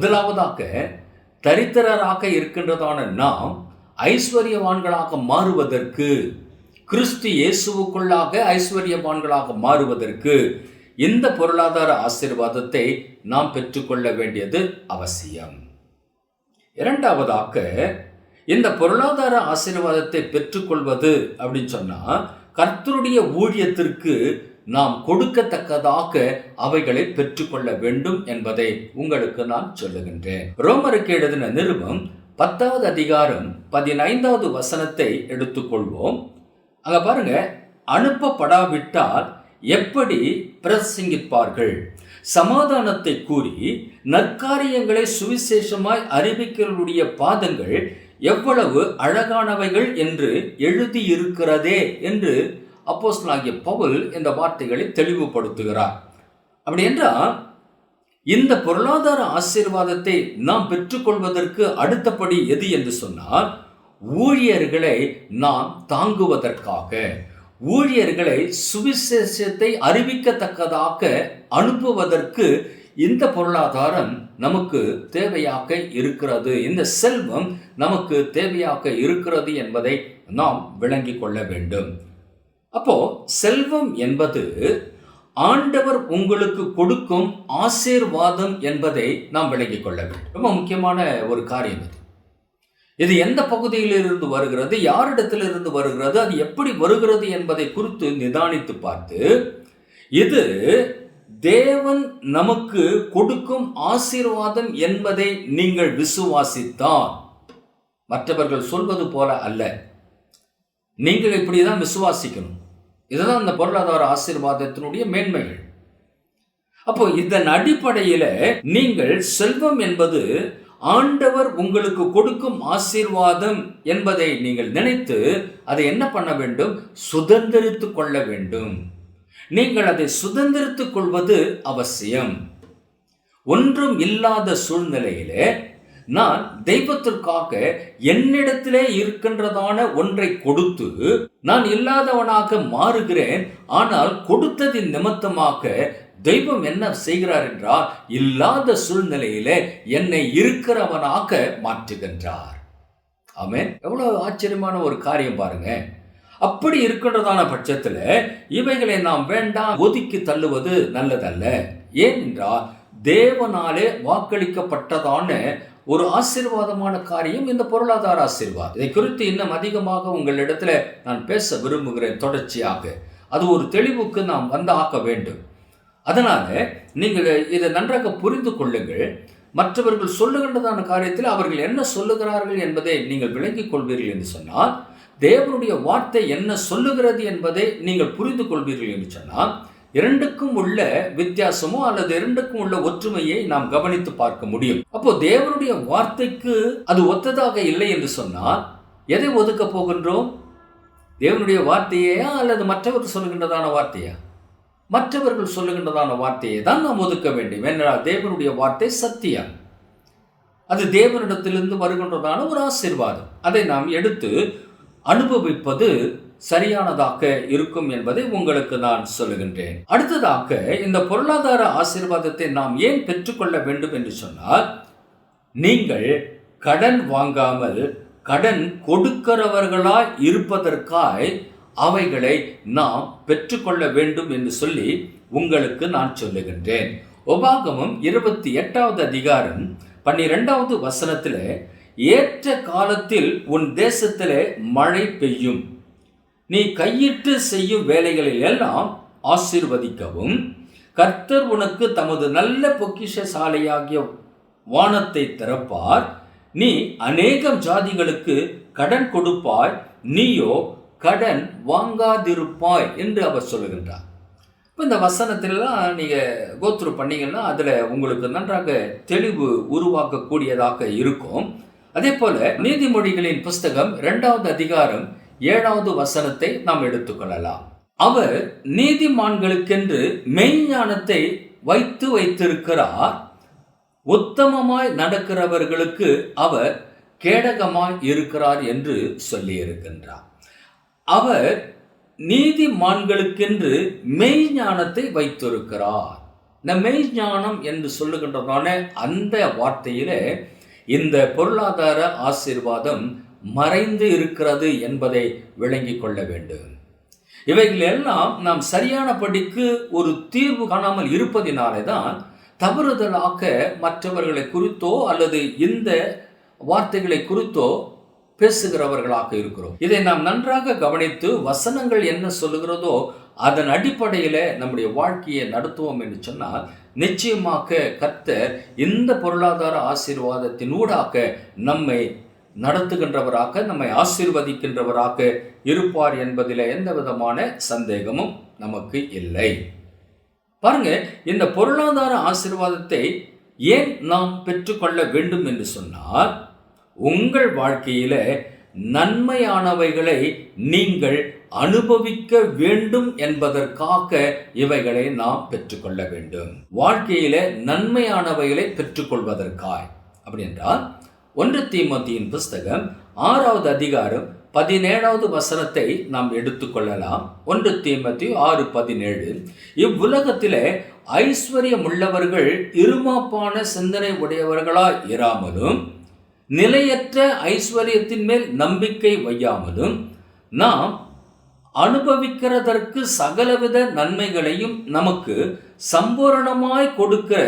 முதலாவதாக தரித்திரராக இருக்கின்றதான நாம் ஐஸ்வர்யவான்களாக மாறுவதற்கு கிறிஸ்து இயேசுவுக்குள்ளாக ஐஸ்வர்யவான்களாக மாறுவதற்கு இந்த பொருளாதார ஆசீர்வாதத்தை நாம் பெற்றுக்கொள்ள வேண்டியது அவசியம். இரண்டாவதாக இந்த பொருளாதார ஆசீர்வாதத்தை பெற்றுக்கொள்வது அப்படின்னு சொன்னால் கர்த்தருடைய ஊழியத்திற்கு நாம் கொடுக்கத்தக்கதாக அவைகளை பெற்றுக்கொள்ள வேண்டும் என்பதை உங்களுக்கு நான் சொல்லுகின்றேன். ரோமருக்கு எழுதின நிருபம் பத்தாவது அதிகாரம் பதினைந்தாவது வசனத்தை எடுத்துக்கொள்வோம். அங்க பாருங்க அனுப்பப்படாவிட்டால் எப்படி பிரசங்கிப்பார்கள்? சமாதானத்தை கூறி நற்காரியங்களை சுவிசேஷமாய் அறிவிக்கிறவருடைய பாதங்கள் எவ்வளவு அழகானவைகள் என்று எழுதியிருக்கிறதே என்று அப்போஸ்தலாகிய பவுல் இந்த வார்த்தைகளை தெளிவுபடுத்துகிறார். அப்படி என்றால் இந்த பொருளாதார ஆசீர்வாதத்தை நாம் பெற்றுக்கொள்வதற்கு அடுத்தபடி எது என்று சொன்னால் ஊழியர்களை நாம் தாங்குவதற்காக ஊழியர்களை சுவிசேஷத்தை அறிவிக்கத்தக்கதாக அனுப்புவதற்கு இந்த பொருளாதாரம் நமக்கு தேவையாக இருக்கிறது. இந்த செல்வம் நமக்கு தேவையாக இருக்கிறது என்பதை நாம் விளங்கிக் கொள்ள வேண்டும். அப்போ செல்வம் என்பது ஆண்டவர் உங்களுக்கு கொடுக்கும் ஆசீர்வாதம் என்பதை நாம் விளங்கிக் கொள்ள வேண்டும். ரொம்ப முக்கியமான ஒரு காரியம் இது. இது எந்த பகுதியிலிருந்து வருகிறது யாரிடத்திலிருந்து வருகிறது அது எப்படி வருகிறது என்பதை குறித்து நிதானித்து பார்த்து இது தேவன் நமக்கு கொடுக்கும் ஆசீர்வாதம் என்பதை நீங்கள் விசுவாசித்தான் மற்றவர்கள் சொல்வது போல அல்ல. நீங்கள் இப்படிதான் விசுவாசிக்கணும். இதுதான் இந்த பொருளாதார ஆசீர்வாதத்தினுடைய மேன்மைகள். அப்போ இதன் அடிப்படையில் நீங்கள் செல்வம் என்பது ஆண்டவர் உங்களுக்கு கொடுக்கும் ஆசீர்வாதம் என்பதை நீங்கள் நினைத்து அதை என்ன பண்ண வேண்டும்? சுதந்திரித்து கொள்ள வேண்டும். நீங்கள் அதை சுதந்திரித்துக் கொள்வது அவசியம். ஒன்றும் இல்லாத சூழ்நிலையிலே நான் தெய்வத்திற்காக என்னிடத்திலே இருக்கின்றதான ஒன்றை கொடுத்து நான் இல்லாதவனாக மாறுகிறேன். ஆனால் கொடுத்ததின் நிமித்தமாக தெய்வம் என்ன செய்கிறார் என்றால் இல்லாத சூழ்நிலையிலே என்னை இருக்கிறவனாக மாற்றுகின்றார். ஆமென். எவ்வளவு ஆச்சரியமான ஒரு காரியம் பாருங்க. அப்படி இருக்கின்றதான பட்சத்தில் இவைகளை நாம் வேண்டாம் ஒதுக்கி தள்ளுவது நல்லதல்ல. ஏனென்றால் தேவனாலே வாக்களிக்கப்பட்டதான ஒரு ஆசீர்வாதமான காரியம் இந்த பொருளாதார ஆசீர்வாதம். இதை குறித்து இன்னும் அதிகமாக உங்களிடத்தில் நான் பேச விரும்புகிறேன் தொடர்ச்சியாக. அது ஒரு தெளிவுக்கு நாம் வந்தாக்க வேண்டும். அதனால் நீங்கள் இதை நன்றாக புரிந்து கொள்ளுங்கள். மற்றவர்கள் சொல்லுகின்றதான காரியத்தில் அவர்கள் என்ன சொல்லுகிறார்கள் என்பதை நீங்கள் விளங்கிக் கொள்வீர்கள் என்று சொன்னால் தேவனுடைய வார்த்தை என்ன சொல்லுகிறது என்பதை நீங்கள் புரிந்து கொள்வீர்கள் என்று சொன்னால் இரண்டுக்கும் உள்ள வித்தியாசமோ அல்லது இரண்டுக்கும் உள்ள ஒற்றுமையை நாம் கவனித்து பார்க்க முடியும். அப்போ தேவனுடைய வார்த்தைக்கு அது ஒத்ததாக இல்லை என்று சொன்னால் எதை ஒதுக்க போகின்றோம்? தேவனுடைய வார்த்தையா அல்லது மற்றவர்கள் சொல்லுகின்றதான வார்த்தையா? மற்றவர்கள் சொல்லுகின்றதான வார்த்தையை தான் நாம் ஒதுக்க வேண்டும். என்றால் தேவனுடைய வார்த்தை சத்தியம். அது தேவனிடத்திலிருந்து வருகின்றதான ஒரு ஆசீர்வாதம். அதை நாம் எடுத்து அனுபவிப்பது சரியானதாக இருக்கும் என்பதை உங்களுக்கு நான் சொல்லுகின்றேன். அடுத்ததாக இந்த பொருளாதார ஆசீர்வாதத்தை நாம் ஏன் பெற்றுக்கொள்ள வேண்டும் என்று சொன்னால் நீங்கள் கடன் வாங்காமல் கடன் கொடுக்கிறவர்களாய் இருப்பதற்காய் அவைகளை நாம் பெற்றுக்கொள்ள வேண்டும் என்று சொல்லி உங்களுக்கு நான் சொல்லுகின்றேன். உபாகமம் இருபத்தி எட்டாவது அதிகாரம் பன்னிரெண்டாவது வசனத்தில் ஏற்ற காலத்தில் உன் தேசத்திலே மழை பெய்யும். நீ கையிட்டு செய்யும் வேலைகளில் எல்லாம் ஆசீர்வதிக்கவும். கர்த்தர் உனக்கு தமது நல்ல பொக்கிஷ சாலையாகிய வானத்தை திறப்பார். நீ அநேகம் ஜாதிகளுக்கு கடன் கொடுப்பாய். நீயோ கடன் வாங்காதிருப்பாய் என்று அவர் சொல்லுகின்றார். இப்போ இந்த வசனத்திலலாம் நீங்கள் கோத்ரு பண்ணீங்கன்னா அதில் உங்களுக்கு நன்றாக தெளிவு உருவாக்கக்கூடியதாக இருக்கும். அதே போல் நீதிமொழிகளின் புஸ்தகம் ரெண்டாவது அதிகாரம் ஏழாவது வசனத்தை நாம் எடுத்துக்கொள்ளலாம். அவர் நீதிமான்களுக்கென்று மெய்ஞானத்தை வைத்து வைத்திருக்கிறார். உத்தமமாய் நடக்கிறவர்களுக்கு அவர் கேடகமாய் இருக்கிறார் என்று சொல்லியிருக்கின்றார். அவர் நீதிமான்களுக்கென்று மெய்ஞானத்தை வைத்திருக்கிறார். இந்த மெய்ஞானம் என்று சொல்லுகின்றதான அந்த வார்த்தையிலே இந்த பொருளாதார ஆசீர்வாதம் மறைந்து இருக்கிறது என்பதை விளங்கிக் கொள்ள வேண்டும். இவைகள் எல்லாம் நாம் சரியானபடிக்கு ஒரு தீர்வு காணாமல் இருப்பதினாலே தான் தவறுதலாக மற்றவர்களை குறித்தோ அல்லது இந்த வார்த்தைகளை குறித்தோ பேசுகிறவர்களாக இருக்கிறோம். இதை நாம் நன்றாக கவனித்து வசனங்கள் என்ன சொல்லுகிறதோ அதன் அடிப்படையில் நம்முடைய வாழ்க்கையை நடத்துவோம் என்று சொன்னால் நிச்சயமாக கர்த்தர் இந்த பொருளாதார ஆசீர்வாதத்தின் ஊடாக நம்மை நடத்துகின்றவராக நம்மை ஆசிர்வதிக்கின்றவராக இருப்பார் என்பதில் எந்த விதமான சந்தேகமும் நமக்கு இல்லை. பாருங்க இந்த பொருளாதார ஆசிர்வாதத்தை ஏன் நாம் பெற்றுக்கொள்ள வேண்டும் என்று சொன்னால் உங்கள் வாழ்க்கையில நன்மையானவைகளை நீங்கள் அனுபவிக்க வேண்டும் என்பதற்காக இவைகளை நாம் பெற்றுக்கொள்ள வேண்டும். வாழ்க்கையில நன்மையானவைகளை பெற்றுக்கொள்வதற்காய். அப்படி என்றால் ஒன்று தீமோத்தியின் புஸ்தகம் ஆறாவது அதிகாரம் பதினேழாவது வசனத்தை நாம் எடுத்துக்கொள்ளலாம். ஒன்று தீமத்தி ஆறு பதினேழு. இவ்வுலகத்திலே ஐஸ்வர்யம் உள்ளவர்கள் இருமாப்பான சிந்தனை உடையவர்களாய் இராமலும் நிலையற்ற ஐஸ்வர்யத்தின் மேல் நம்பிக்கை வையாமலும் நாம் அனுபவிக்கிறதற்கு சகலவித நன்மைகளையும் நமக்கு சம்பூரணமாய் கொடுக்கிற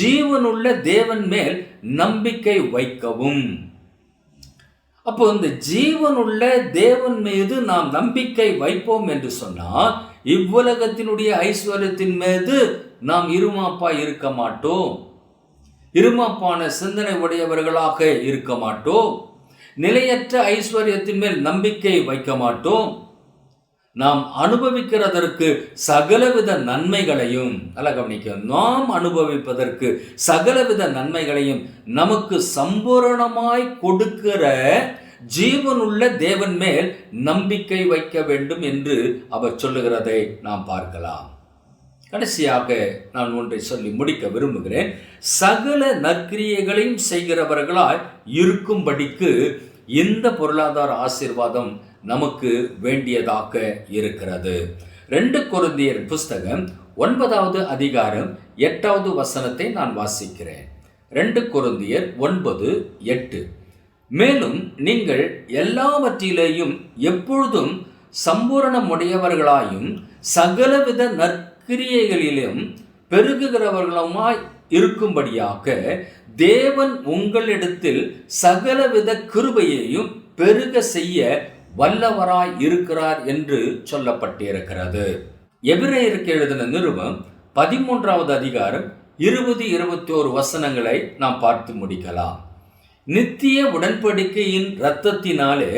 ஜீவனுள்ள தேவன் மேல் நம்பிக்கை வைக்கவும். அப்போ இந்த ஜீவனுள்ள தேவன் மீது நாம் நம்பிக்கை வைப்போம் என்று சொன்னால் இவ்வுலகத்தினுடைய ஐஸ்வர்யத்தின் மீது நாம் இருமாப்பா இருக்க மாட்டோம். இருமாப்பான சிந்தனை உடையவர்களாக இருக்க மாட்டோம். நிலையற்ற ஐஸ்வர்யத்தின் மேல் நம்பிக்கை வைக்க மாட்டோம். நாம் அனுபவிக்கிறதற்கு சகலவித நன்மைகளையும் அல்ல கவனிக்க நாம் அனுபவிப்பதற்கு சகலவித நன்மைகளையும் நமக்கு சம்பூரணமாய் கொடுக்கிற ஜீவனுள்ள தேவன் மேல் நம்பிக்கை வைக்க வேண்டும் என்று அவர் சொல்லுகிறதை நாம் பார்க்கலாம். கடைசியாக நான் ஒன்றை சொல்லி முடிக்க விரும்புகிறேன். சகல நற்கிரியைகளையும் செய்கிறவர்களாய் இருக்கும்படிக்கு இந்த பொருளாதார ஆசீர்வாதம் நமக்கு வேண்டியதாக இருக்கிறது. ரெண்டு குருந்தியர் புஸ்தகம் ஒன்பதாவது அதிகாரம் எட்டாவது வசனத்தை நான் வாசிக்கிறேன். ரெண்டு குருந்தியர் ஒன்பது எட்டு. மேலும் நீங்கள் எல்லாவற்றிலேயும் எப்பொழுதும் சம்பூரணமுடையவர்களாயும் சகலவித நற்கிரியைகளிலும் பெருகுகிறவர்களுமாய் இருக்கும்படியாக தேவன் உங்களிடத்தில் சகலவித கிருபையையும் பெருக செய்ய வல்லவராய் இருக்கிறார் என்று சொல்லப்பட்டிருக்கிறது. எபிரேயருக்கு எழுதின நிருபம் பதிமூன்றாவது அதிகாரம் இருபது இருபத்தி ஓரு வசனங்களை நாம் பார்த்து முடிக்கலாம். நித்திய உடன்படிக்கையின் இரத்தத்தினாலே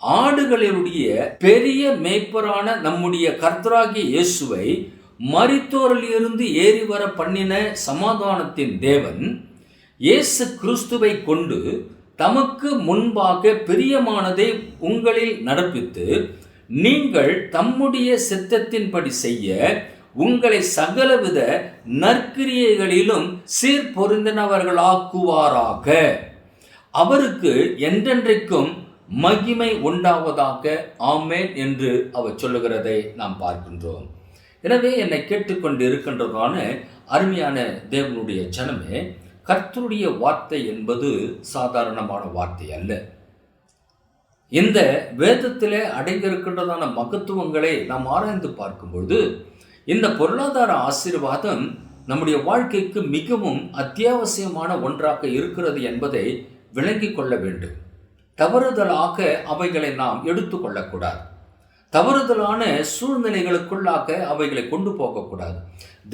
ஆடுகளினுடைய பெரிய மேய்ப்பரான நம்முடைய கர்த்தராகிய இயேசுவை மரித்தோரிலிருந்து ஏறி வர பண்ணின சமாதானத்தின் தேவன் இயேசு கிறிஸ்துவை கொண்டு தமக்கு முன்பாக பிரியமானதை உங்களில் நடப்பித்து நீங்கள் தம்முடைய சித்தத்தின்படி செய்ய உங்களை சகலவித நற்கிரியைகளிலும் சீர்பொருந்தினவர்களாக்குவாராக. அவருக்கு என்றென்றைக்கும் மகிமை உண்டாவதாக ஆமேன் என்று அவர் சொல்லுகிறதை நாம் பார்க்கின்றோம். எனவே என்னை கேட்டுக்கொண்டு இருக்கின்றதான அருமையான தேவனுடைய ஜனமே கர்த்தருடைய வார்த்தை என்பது சாதாரணமான வார்த்தை அல்ல. இந்த வேதத்திலே அடைந்திருக்கின்றதான மகத்துவங்களை நாம் ஆராய்ந்து பார்க்கும்பொழுது இந்த பொருளாதார ஆசீர்வாதம் நம்முடைய வாழ்க்கைக்கு மிகவும் அத்தியாவசியமான ஒன்றாக இருக்கிறது என்பதை விளங்கிக் கொள்ள வேண்டும். தவறுதலாக அவைகளை நாம் எடுத்துக்கொள்ளக்கூடாது தவறுதலான சூழ்நிலைகளுக்குள்ளாக அவைகளை கொண்டு போகக்கூடாது.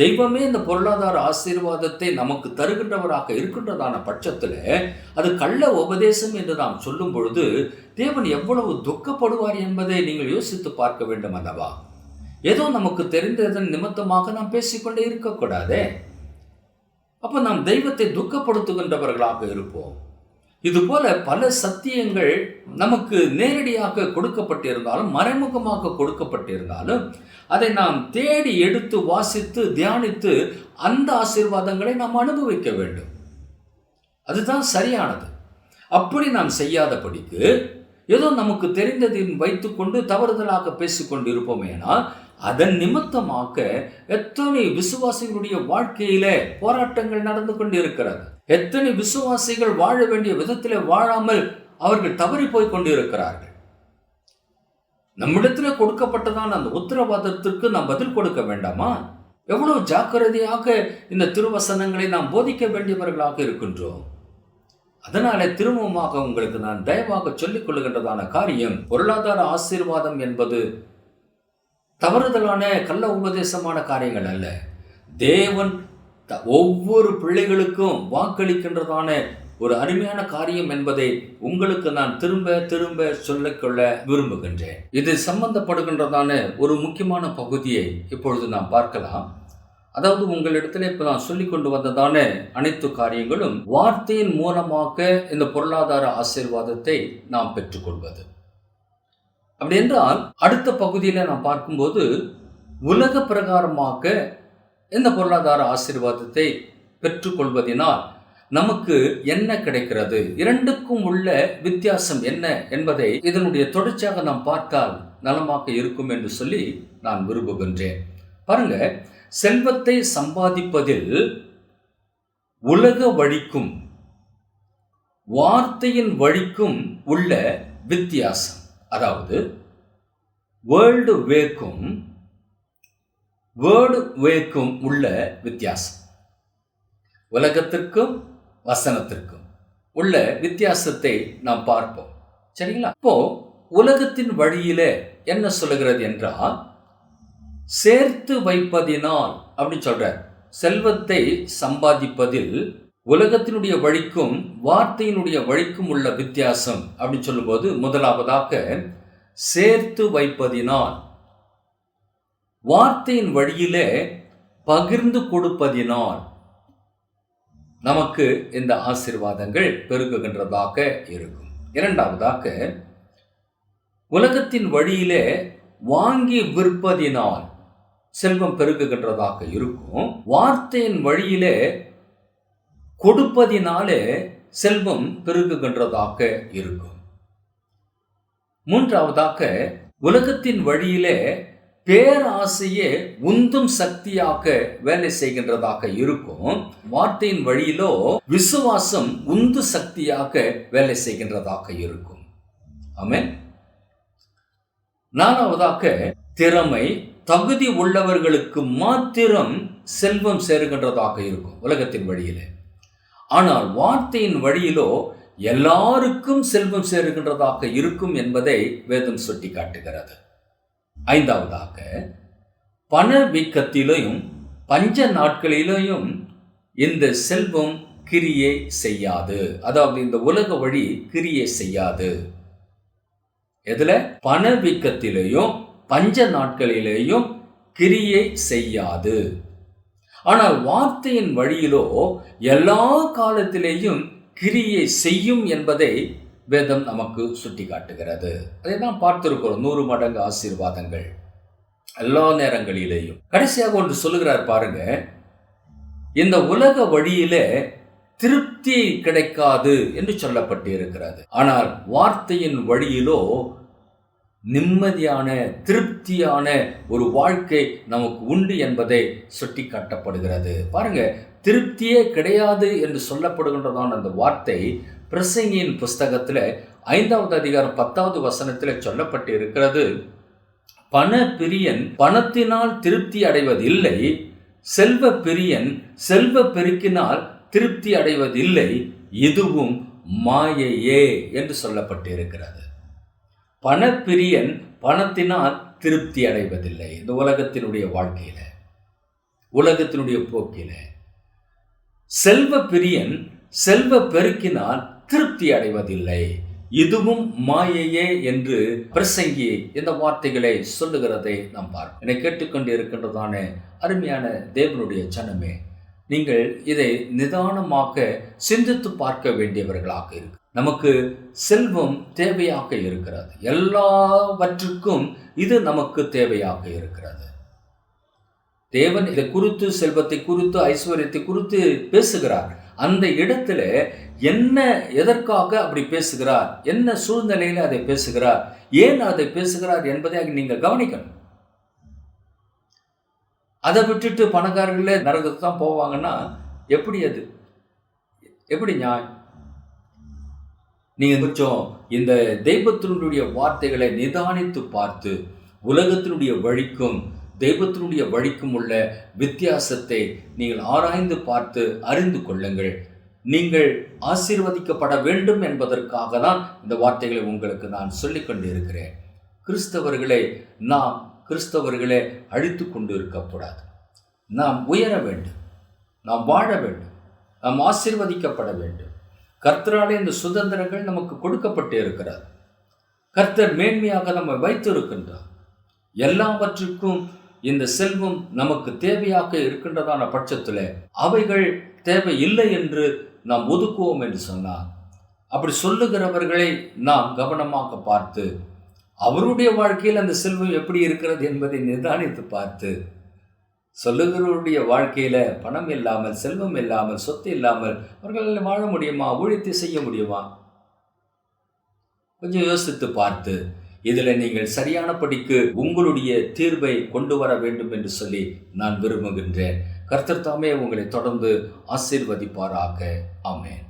தெய்வமே இந்த பொருளாதார ஆசீர்வாதத்தை நமக்கு தருகின்றவராக இருக்கின்றதான பட்சத்தில் அது கள்ள உபதேசம் என்று நாம் சொல்லும் பொழுது தேவன் எவ்வளவு துக்கப்படுவார் என்பதை நீங்கள் யோசித்து பார்க்க வேண்டும் அல்லவா? ஏதோ நமக்கு தெரிந்ததன் நிமித்தமாக நாம் பேசிக்கொண்டே இருக்கக்கூடாதே? அப்போ நாம் தெய்வத்தை துக்கப்படுத்துகின்றவர்களாக இருப்போம். இதுபோல பல சத்தியங்கள் நமக்கு நேரடியாக கொடுக்கப்பட்டிருந்தாலும் மறைமுகமாக கொடுக்கப்பட்டிருந்தாலும் அதை நாம் தேடி எடுத்து வாசித்து தியானித்து அந்த ஆசீர்வாதங்களை நாம் அனுபவிக்க வேண்டும். அதுதான் சரியானது. அப்படி நாம் செய்யாதபடிக்கு ஏதோ நமக்கு தெரிந்ததின் வைத்துக்கொண்டு தவறுதலாக பேசிக்கொண்டு இருப்போமேனா அதன் நிமித்தமாக எத்தனை விசுவாசிகளுடைய வாழ்க்கையில போராட்டங்கள் நடந்து கொண்டு இருக்கிறது எத்தனை விசுவாசிகள் வாழ வேண்டிய விதத்திலே வாழாமல் அவர்கள் தவறி போய் கொண்டிருக்கிறார்கள். நம்மிடத்தில் கொடுக்கப்பட்டதான அந்த உத்தரவாதத்திற்கு நாம் பதில் கொடுக்க வேண்டாமா? எவ்வளவு ஜாக்கிரதையாக இந்த திருவசனங்களை நாம் போதிக்க வேண்டியவர்களாக இருக்கின்றோம். அதனாலே திரும்பமாக உங்களுக்கு நான் தயவாக சொல்லிக் கொள்ளுகின்றதான காரியம் பொருளாதார ஆசீர்வாதம் என்பது தவறுதலான கள்ள உபதேசமான காரியங்கள் அல்ல. தேவன் ஒவ்வொரு பிள்ளைகளுக்கும் வாக்களிக்கின்றதான ஒரு அருமையான காரியம் என்பதை உங்களுக்கு நான் திரும்ப திரும்ப சொல்லிக்கொள்ள விரும்புகின்றேன். இது சம்பந்தப்படுகின்றதான ஒரு முக்கியமான பகுதியை இப்பொழுது நாம் பார்க்கலாம். அதாவது உங்களிடத்துல இப்போ நான் சொல்லிக் கொண்டு வந்ததான அனைத்து காரியங்களும் வார்த்தையின் மூலமாக இந்த பொருளாதார ஆசீர்வாதத்தை நாம் பெற்றுக்கொள்வது அப்படி என்றால் அடுத்த பகுதியில் நாம் பார்க்கும்போது உலக பிரகாரமாக இந்த பொருளாதார ஆசீர்வாதத்தை பெற்றுக்கொள்வதினால் நமக்கு என்ன கிடைக்கிறது? இரண்டுக்கும் உள்ள வித்தியாசம் என்ன என்பதை இதனுடைய தொடர்ச்சியாக நாம் பார்த்தால் நலமாக இருக்கும் என்று சொல்லி நான் விரும்புகின்றேன். பாருங்க செல்வத்தை சம்பாதிப்பதில் உலக வழிக்கும் வார்த்தையின் வழிக்கும் உள்ள வித்தியாசம். அதாவது வேர்ல்டு வேக்கும் வேர்டு வேக்கும் உள்ள வித்தியாசம். உலகத்திற்கும் வசனத்திற்கும் உள்ள வித்தியாசத்தை நாம் பார்ப்போம். சரிங்களா? அப்போ உலகத்தின் வழியில என்ன சொல்லுகிறது என்றால் சேர்த்து வைப்பதினால் அப்படின்னு சொல்றார். செல்வத்தை சம்பாதிப்பதில் உலகத்தினுடைய வழிக்கும் வார்த்தையினுடைய வழிக்கும் உள்ள வித்தியாசம் அப்படின்னு சொல்லும்போது முதலாவதாக சேர்த்து வைப்பதினால் வார்த்தையின் வழியிலே பகிர்ந்து கொடுப்பதினால் நமக்கு இந்த ஆசிர்வாதங்கள் பெருகுகின்றதாக இருக்கும். இரண்டாவதாக உலகத்தின் வழியிலே வாங்கி விற்பதினால் செல்வம் பெருகுகின்றதாக இருக்கும். வார்த்தையின் வழியிலே கொடுப்பதினாலே செல்வம் பெருகுகின்றதாக இருக்கும். மூன்றாவதாக உலகத்தின் வழியிலே பேராசையே உந்தும் சக்தியாக வேலை செய்கின்றதாக இருக்கும். வார்த்தையின் வழியிலோ விசுவாசம் உந்து சக்தியாக வேலை செய்கின்றதாக இருக்கும். ஆமென். நாலாவதாக திறமை தகுதி உள்ளவர்களுக்கு மாத்திரம் செல்வம் சேருகின்றதாக இருக்கும் உலகத்தின் வழியிலே. ஆனால் வார்த்தையின் வழியிலோ எல்லாருக்கும் செல்வம் சேருகின்றதாக இருக்கும் என்பதை வேதம் சுட்டி காட்டுகிறது ஐந்தாவதாக பணவீக்கத்திலையும் பஞ்ச நாட்களிலேயும் இந்த செல்வம் கிரியை செய்யாது. அதாவது இந்த உலக வழி கிரியை செய்யாது. எதுல? பணவீக்கத்திலேயும் பஞ்ச நாட்களிலேயும் கிரியை செய்யாது. ஆனால் வார்த்தையின் வழியிலோ எல்லா காலத்திலேயும் கிரியை செய்யும் என்பதை வேதம் நமக்கு சுட்டி காட்டுகிறது அதை நாம் பார்த்திருக்கிறோம். நூறு மடங்கு ஆசீர்வாதங்கள் எல்லா நேரங்களிலேயும். கடைசியாக ஒன்று சொல்லுகிறார் பாருங்க. இந்த உலக வழியிலே திருப்தி கிடைக்காது என்று சொல்லப்பட்டு இருக்கிறது ஆனால் வார்த்தையின் வழியிலோ நிம்மதியான திருப்தியான ஒரு வாழ்க்கை நமக்கு உண்டு என்பதை சுட்டி காட்டப்படுகிறது பாருங்க திருப்தியே கிடையாது என்று சொல்லப்படுகின்றதான அந்த வார்த்தை பிரசங்கியின் புஸ்தகத்தில் ஐந்தாவது அதிகாரம் பத்தாவது வசனத்தில் சொல்லப்பட்டு இருக்கிறது பண பிரியன் பணத்தினால் திருப்தி அடைவதில்லை செல்வ பிரியன் செல்வ பெருக்கினால் திருப்தி அடைவதில்லை இதுவும் மாயையே என்று சொல்லப்பட்டிருக்கிறது. பணப்பிரியன் பணத்தினால் திருப்தி அடைவதில்லை இந்த உலகத்தினுடைய வாழ்க்கையில உலகத்தினுடைய போக்கில. செல்வ பிரியன் செல்வ பெருக்கினால் திருப்தி அடைவதில்லை. இதுவும் மாயையே என்று பிரசங்கி இந்த வார்த்தைகளை சொல்லுகிறதை நாம் பார்ப்போம். என்னை கேட்டுக்கொண்டு இருக்கின்றதான அருமையான தேவனுடைய ஜனமே நீங்கள் இதை நிதானமாக சிந்தித்து பார்க்க வேண்டியவர்களாக இருக்கு. நமக்கு செல்வம் தேவையாக இருக்கிறது. எல்லாவற்றுக்கும் இது நமக்கு தேவையாக இருக்கிறது. தேவன் இதை குறித்து செல்வத்தை குறித்து ஐஸ்வர்யத்தை குறித்து பேசுகிறார். அந்த இடத்துல என்ன எதற்காக அப்படி பேசுகிறார்? என்ன சூழ்நிலையில் அதை பேசுகிறார்? ஏன் அதை பேசுகிறார் என்பதை நீங்கள் கவனிக்கணும். அதை விட்டுட்டு பணக்காரர்களே நரகத்துக்கு தான் போவாங்கன்னா எப்படி அது? எப்படி நியாயம்? நீங்கள் கொஞ்சம் இந்த தெய்வத்தினுடைய வார்த்தைகளை நிதானித்து பார்த்து உலகத்தினுடைய வழிக்கும் தெய்வத்தினுடைய வழிக்கும் உள்ள வித்தியாசத்தை நீங்கள் ஆராய்ந்து பார்த்து அறிந்து கொள்ளுங்கள். நீங்கள் ஆசீர்வதிக்கப்பட வேண்டும் என்பதற்காக தான் இந்த வார்த்தைகளை உங்களுக்கு நான் சொல்லிக் கொண்டு இருக்கிறேன் கிறிஸ்தவர்களை நாம் கிறிஸ்தவர்களை அழித்து கொண்டு இருக்கக்கூடாது. நாம் உயர வேண்டும். நாம் வாழ வேண்டும். நாம் ஆசீர்வதிக்கப்பட வேண்டும். கர்த்தராலே இந்த சுதந்திரங்கள் நமக்கு கொடுக்கப்பட்டு இருக்கிறார் கர்த்தர் மேன்மையாக நம்மை வைத்து இருக்கின்றார் எல்லாவற்றுக்கும் இந்த செல்வம் நமக்கு தேவையாக இருக்கின்றதான பட்சத்தில் அவைகள் தேவை இல்லை என்று நாம் ஒதுக்குவோம் என்று சொன்னார் அப்படி சொல்லுகிறவர்களை நாம் கவனமாக பார்த்து அவருடைய வாழ்க்கையில் அந்த செல்வம் எப்படி இருக்கிறது என்பதை நிதானித்து பார்த்து சொல்லுகிறவருடைய வாழ்க்கையில் பணம் இல்லாமல் செல்வம் இல்லாமல் சொத்து இல்லாமல் அவர்கள் வாழ முடியுமா? ஊழியத்தை செய்ய முடியுமா? கொஞ்சம் யோசித்து பார்த்து இதில் நீங்கள் சரியான படிக்கு உங்களுடைய தீர்வை கொண்டு வர வேண்டும் என்று சொல்லி நான் விரும்புகின்றேன். கர்த்தர் தாமே உங்களை தொடர்ந்து ஆசீர்வதிப்பாராக. ஆமேன்.